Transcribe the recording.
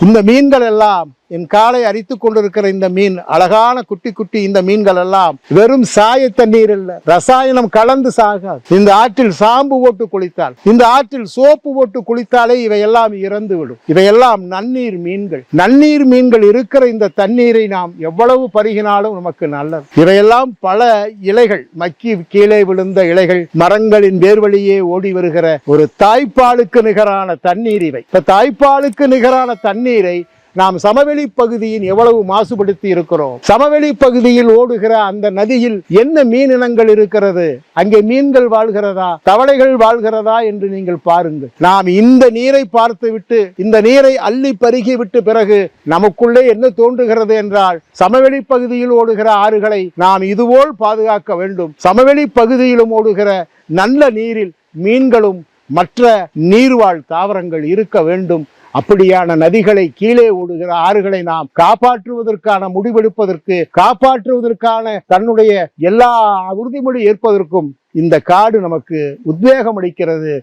இந்த மீன்கள் எல்லாம் என் காலை அரித்து கொண்டிருக்கிற இந்த மீன் அழகான குட்டி குட்டி இந்த மீன்கள் எல்லாம் வெறும் சாய தண்ணீர் இல்ல ரசாயனம் கலந்து சாகாது. இந்த ஆற்றில் சாம்பு போட்டு குளித்தால் இந்த ஆற்றில் சோப்பு போட்டு குளித்தாலே இவையெல்லாம் இறந்து விடும் இவையெல்லாம் நன்னீர் மீன்கள். நன்னீர் மீன்கள் இருக்கிற இந்த தண்ணீரை நாம் எவ்வளவு பருகினாலும் நமக்கு நல்லது. இவையெல்லாம் பல இலைகள் மக்கி கீழே விழுந்த இலைகள் மரங்களின் வேர்வழியே ஓடி வருகிற ஒரு தாய்ப்பாலுக்கு நிகரான தண்ணீர் இவை. இப்ப தாய்ப்பாலுக்கு நிகரான தண்ணீரை நாம் சமவெளி பகுதியின் எவ்வளவு மாசுபடுத்தி இருக்கிறோம்? சமவெளி பகுதியில் ஓடுகிற அந்த நதியில் என்ன மீன் இனங்கள் இருக்கிறது? அங்கே மீன்கள் வாழ்கிறதா? தவளைகள் வாழ்கிறதா என்று நீங்கள் பாருங்கள். நாம் இந்த நீரை பார்த்து விட்டு இந்த நீரை அள்ளி பருகி விட்டு பிறகு நமக்குள்ளே என்ன தோன்றுகிறது என்றால் சமவெளி பகுதியில் ஓடுகிற ஆறுகளை நாம் இதுபோல் பாதுகாக்க வேண்டும். சமவெளி பகுதியிலும் ஓடுகிற நல்ல நீரில் மீன்களும் மற்ற நீர்வாழ் தாவரங்கள் இருக்க வேண்டும். அப்படியான நதிகளை கீழே ஓடுகிற ஆறுகளை நாம் காப்பாற்றுவதற்கான முடிவெடுப்பதற்கு காப்பாற்றுவதற்கான தன்னுடைய எல்லா உறுதிமொழி ஏற்பதற்கும் இந்த காடு நமக்கு உத்வேகம் அளிக்கிறது